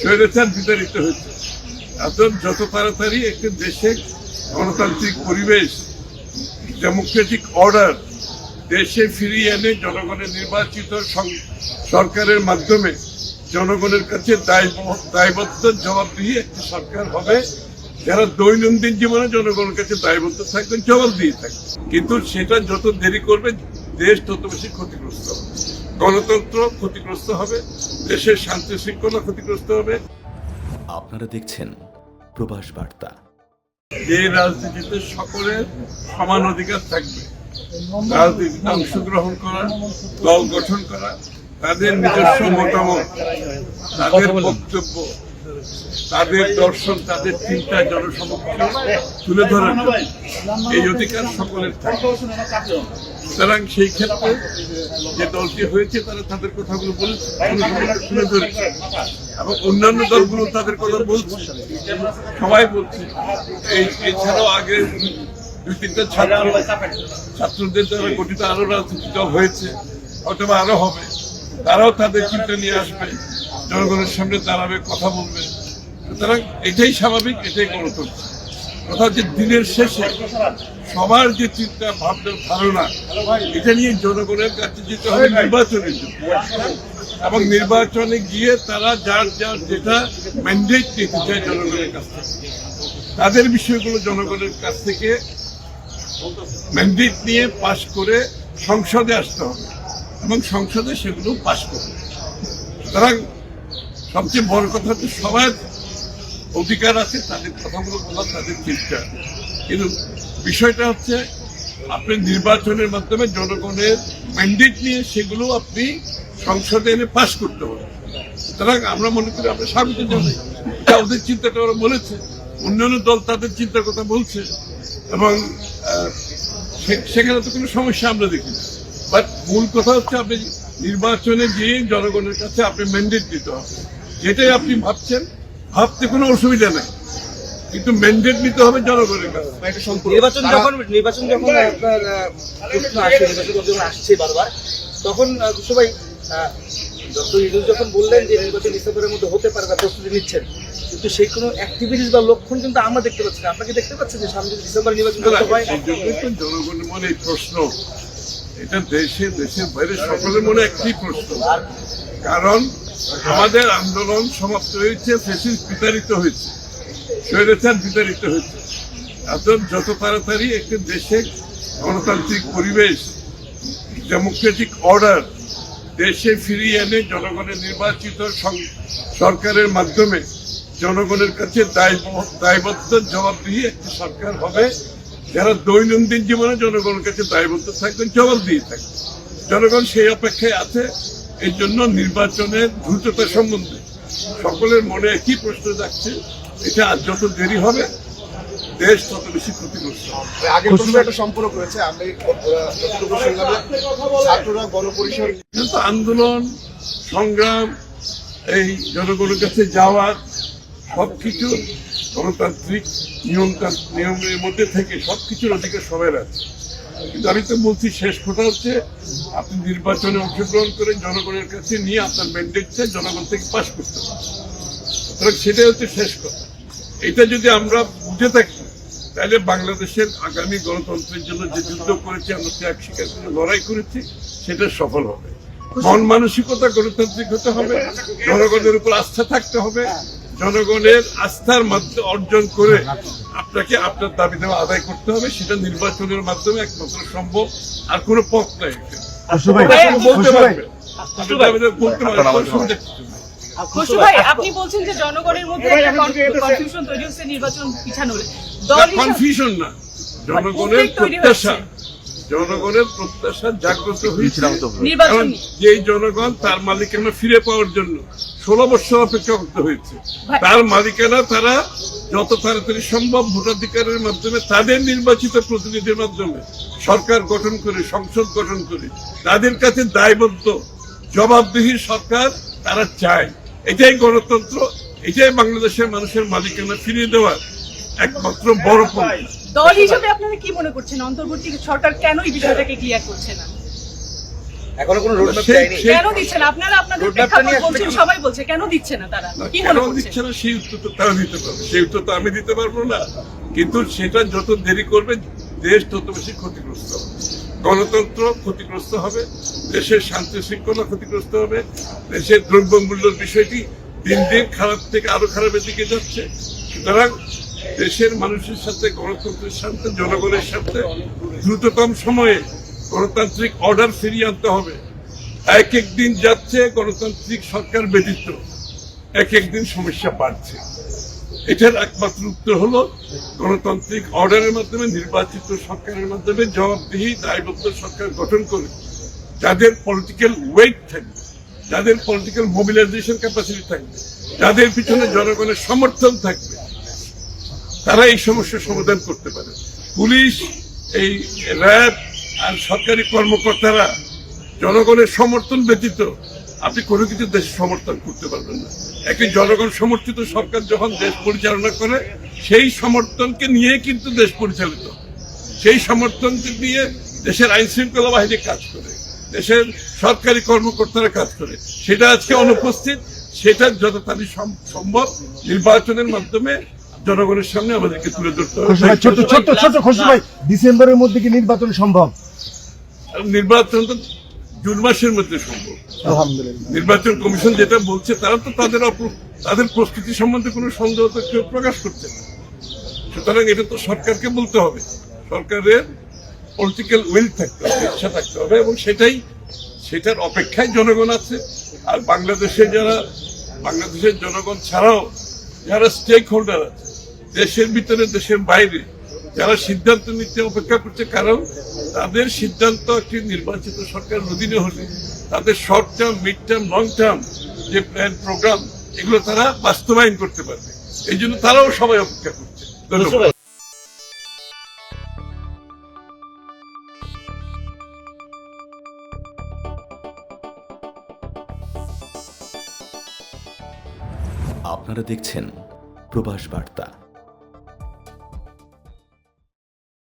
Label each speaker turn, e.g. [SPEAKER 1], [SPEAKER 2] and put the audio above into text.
[SPEAKER 1] স্বৈরাচার বিতাড়িত হয়েছে। এখন যত তাড়াতাড়ি একটি দেশে গণতান্ত্রিক পরিবেশ ডেমোক্রেটিক অর্ডার দেশে ফিরিয়ে এনে জনগণের নির্বাচিত সরকারের মাধ্যমে জনগণের কাছে দায়ব- দায়বদ্ধ জবাবদিহি একটি সরকার হবে। যারা দৈনন্দিন জীবনে জনগণের কাছে দায়বদ্ধ থাকবেন জবাব দিয়ে থাকবে। কিন্তু সেটা যত দেরি করবে, দেশ তত বেশি ক্ষতিগ্রস্ত হবে। গণতন্ত্র ক্ষতিগ্রস্ত হবে দেশের শান্তি শৃঙ্খলা ক্ষতিগ্রস্ত হবে।
[SPEAKER 2] আপনারা দেখছেন প্রবাস বার্তা।
[SPEAKER 1] যে রাজনীতিতে সকলের সমান অধিকার থাকবে। রাজনীতিতে অংশগ্রহণ করা দল গঠন করা তাদের নিজস্ব মতামত তাদের বক্তব্য তাদের দর্শন, তাদের চিন্তা জনসমক্ষে তুলে ধরার এই অধিকার সকলের সুতরাং সেই ক্ষেত্রে যে দলটি হয়েছে, তারা তাদের কথাগুলো বলেছে এবং অন্যান্য দলগুলো তাদের কথা বলছে। সবাই বলছে, এই এছাড়াও আগে দুই তিনটা ছাত্র, ছাত্রদের দ্বারা গঠিত আরও রাজনীতি দল হয়েছে, অথবা আরও হবে, তারাও তাদের চিন্তা নিয়ে আসবে। জনগণের সামনে দাঁড়াবে, কথা বলবে। সুতরাং এটাই স্বাভাবিক, এটাই গণতন্ত্র। কথা হচ্ছে দিনের শেষে সবার যে চিন্তা, ভাবনা, ধারণা, এটা নিয়ে জনগণের কাছে যেতে হবে নির্বাচনের জন্য। এবং নির্বাচনে গিয়ে তারা যার যার যেটা ম্যান্ডেট নিতে চায় জনগণের কাছ থেকে। তাদের বিষয়গুলো জনগণের কাছ থেকে ম্যান্ডেট নিয়ে পাশ করে সংসদে আসতে হবে। এবং সংসদে সেগুলো পাশ করবে। সুতরাং সবচেয়ে বড় কথা হচ্ছে সবার অধিকার আছে, তাদের কথাগুলো বলা, তাদের চিন্তা কিন্তু বিষয়টা হচ্ছে, আপনি নির্বাচনের মাধ্যমে জনগণের ম্যান্ডেট নিয়ে সেগুলো আপনি সংসদে এনে পাশ করতে হবে। সুতরাং আমরা মনে করি, আমরা স্বাগত জানাই। ওদের চিন্তাটা ওরা বলেছে। অন্যান্য দল তাদের চিন্তার কথা বলছে। এবং সেখানে তো কোনো সমস্যা আমরা দেখি না। বাট মূল কথা হচ্ছে, আপনি নির্বাচনে গিয়ে জনগণের কাছে আপনি ম্যান্ডেট দিতে হবে। যেটাই আপনি ভাবছেন ভাবতে কোনো অসুবিধা নেই। কিন্তু ম্যান্ডেট নিতে হবে জনগণের কাছে।
[SPEAKER 3] নির্বাচন যখন নির্বাচন যখন আপনার প্রশ্ন আসে নির্বাচন যখন আসছে বারবার তখন সবাই ডক্টর ইউনুস যখন বললেন যে নির্বাচন ডিসেম্বরের মধ্যে হতে পারে না প্রস্তুতি নিচ্ছেন কিন্তু সেই কোনো অ্যাক্টিভিটিস বা লক্ষণ কিন্তু আমরা দেখতে পাচ্ছি না। আপনাকে দেখতে পাচ্ছেন যে সামনে ডিসেম্বর নির্বাচন করতে হয়
[SPEAKER 1] জনগণের মনে এই প্রশ্ন এটা দেশে দেশের বাইরে সকলের মনে একটি প্রশ্ন। কারণ আমাদের আন্দোলন সমাপ্ত হয়েছে, ফেসিস বিতাড়িত হয়েছে, স্বৈরাচার বিতাড়িত হয়েছে। এখন যত তাড়াতাড়ি একটি দেশে গণতান্ত্রিক পরিবেশ ডেমোক্রেটিক অর্ডার দেশে ফিরিয়ে এনে জনগণের নির্বাচিত সরকারের মাধ্যমে জনগণের কাছে দায়ব- দায়বদ্ধ জবাবদিহি একটি সরকার হবে, যারা দৈনন্দিন জীবনে জনগণের কাছে দায়বদ্ধ থাকবেন, জবাব দিয়ে থাকবে জনগণ সেই অপেক্ষায় আছে এই জন্য নির্বাচনের দ্রুততা সম্বন্ধে সকলের মনে একই প্রশ্ন যাচ্ছে এটা আর যত দেরি হবে দেশ তত বেশি ক্ষতিগ্রস্ত হবে।
[SPEAKER 4] প্রশ্ন একটা সম্পর্ক রয়েছে আমি ছাত্ররা গণপরিষদ
[SPEAKER 1] কিন্তু আন্দোলন সংগ্রাম এই জনগণের কাছে যাওয়ার সবকিছু গণতান্ত্রিক নিয়মতান্ত্রিক নিয়মের মধ্যে থেকে সবকিছুর অধিকার সবাই আছে কিন্তু আমি তো বলছি, শেষ কথা হচ্ছে, আপনি নির্বাচনে অংশগ্রহণ করে জনগণের কাছে নিয়ে আপনার ম্যান্ডেটটা জনগণ থেকে পাশ করতে সুতরাং সেটাই হচ্ছে শেষ কথা। এটা যদি আমরা বুঝে থাকি, তাহলে বাংলাদেশের আগামী গণতন্ত্রের জন্য যে যুদ্ধ করেছি, আমরা ত্যাগ স্বীকার করে লড়াই করেছি, সেটা সফল হবে। মন মানসিকতা গণতান্ত্রিক হতে হবে, জনগণের উপর আস্থা থাকতে হবে জনগণের আস্থার মাধ্যমে অর্জন করে আপনাকে আপনার দাবি দেওয়া আদায় করতে হবে সেটা নির্বাচনের মাধ্যমে একমাত্র সম্ভব আর কোনো পথ নাই। আপনি বলতে পারবেন। আপনি দাবি দেওয়া বলতে পারবেন কোনো অসুবিধা কিছু নেই।
[SPEAKER 5] খসরু ভাই আপনি বলছেন যে জনগণের মধ্যে একটা কনফিউশন তৈরি হচ্ছে নির্বাচন পিছানোর। দল
[SPEAKER 1] কনফিউশন না। জনগণের প্রত্যাশা।
[SPEAKER 5] হচ্ছে।
[SPEAKER 1] জনগণের প্রত্যাশা জাগ্রত হয়েছে।
[SPEAKER 5] নির্বাচন
[SPEAKER 1] কারণ যেই জনগণ তার মালিক মালিকানা ফিরে পাওয়ার জন্য ষোলো বছর অপেক্ষা করতে হয়েছে। তার মালিকানা তারা যত তাড়াতাড়ি সম্ভব ভোটাধিকারের মাধ্যমে তাদের নির্বাচিত প্রতিনিধির মাধ্যমে সরকার গঠন করে সংসদ গঠন করে তাদের কাছে দায়বদ্ধ জবাবদিহি সরকার তারা চায়। এটাই গণতন্ত্র এটাই বাংলাদেশের মানুষের মালিকানা ফিরিয়ে দেওয়ার একমাত্র বড়
[SPEAKER 5] দল হিসেবে আপনারা কি মনে করছেন? অন্তর্বর্তী সরকার কেন এই বিষয়টাকে ক্লিয়ার করছে না?
[SPEAKER 3] এখনও কোনো রোড ম্যাপ দেয়নি
[SPEAKER 5] কেন দিচ্ছে না? আপনারা আপনাদের প্রেক্ষাপট বলছেন সবাই বলছে কেন দিচ্ছে না তারা? কি মনে করছে
[SPEAKER 1] দিচ্ছে না? সেই উত্তর তো তারা দিতে পারবে। সেই উত্তর তো আমি দিতে পারব না। কিন্তু সেটা যত দেরি করবে দেশ তত বেশি ক্ষতিগ্রস্ত হবে। গণতন্ত্র ক্ষতিগ্রস্ত হবে দেশের শান্তি শৃঙ্খলা ক্ষতিগ্রস্ত হবে দেশের দ্রব্যমূল্যের বিষয়টি দিন দিন খারাপ থেকে আরও খারাপের দিকে যাচ্ছে। সুতরাং দেশের মানুষের সাথে গণতন্ত্রের সাথে জনগণের সাথে দ্রুততম সময়ে গণতান্ত্রিক অর্ডার ফিরিয়ে আনতে হবে। এক এক দিন যাচ্ছে, গণতান্ত্রিক সরকার ব্যতীত এক এক দিন সমস্যা বাড়ছে। এটার একমাত্র উত্তর হলো, গণতান্ত্রিক অর্ডারের মাধ্যমে, নির্বাচিত সরকারের মাধ্যমে জবাবদিহি, দায়বদ্ধ সরকার গঠন করে যাদের পলিটিক্যাল ওয়েট থাকবে, যাদের পলিটিক্যাল মোবিলাইজেশন ক্যাপাসিটি থাকবে, যাদের পিছনে জনগণের সমর্থন থাকবে, তারা এই সমস্যার সমাধান করতে পারে। পুলিশ, এই র্যাব আর সরকারি কর্মকর্তারা জনগণের সমর্থন ব্যতীত আপনি কোনো কিছু দেশ সমর্থন করতে পারবেন না। একটি জনগণ সমর্থিত সরকার যখন দেশ পরিচালনা করে, সেই সমর্থনকে নিয়ে কিন্তু দেশ পরিচালিত। সেই সমর্থনকে দিয়ে দেশের আইন শৃঙ্খলা বাহিনী কাজ করে, দেশের সরকারি কর্মকর্তারা কাজ করে। সেটা আজকে অনুপস্থিত, সেটা যত তাড়াতাড়ি সম্ভব নির্বাচনের মাধ্যমে জনগণের সামনে আমাদেরকে তুলে ধরতে হবে।
[SPEAKER 6] ছোট্ট ছোট্ট ভাই ডিসেম্বরের মধ্যে কি নির্বাচন সম্ভব?
[SPEAKER 1] নির্বাচন তো জুন মাসের মধ্যে সম্ভব।
[SPEAKER 6] আলহামদুলিল্লাহ।
[SPEAKER 1] নির্বাচন কমিশন যেটা বলছে তারা তো তাদের তাদের প্রস্তুতি সম্বন্ধে কোনো সন্দেহ তো কেউ প্রকাশ করছে না। সুতরাং এটা তো সরকারকে বলতে হবে। সরকারের পলিটিক্যাল উইল থাকতে হবে ইচ্ছা থাকতে হবে এবং সেটাই সেটার অপেক্ষায় জনগণ আছে। আর বাংলাদেশে যারা বাংলাদেশের জনগণ ছাড়াও যারা স্টেক হোল্ডার আছে দেশের ভিতরে দেশের বাইরে যারা সিদ্ধান্ত নিতে অপেক্ষা করছে কারণ তাদের সিদ্ধান্ত একটি নির্বাচিত সরকারের অধীনে হলে তাদের short term mid term long term যে প্ল্যান প্রোগ্রাম এগুলো তারা বাস্তবায়ন করতে পারবে। এই জন্য তারাও সবাই অপেক্ষা করছে। ধন্যবাদ।
[SPEAKER 2] আপনারা দেখছেন প্রবাস বার্তা।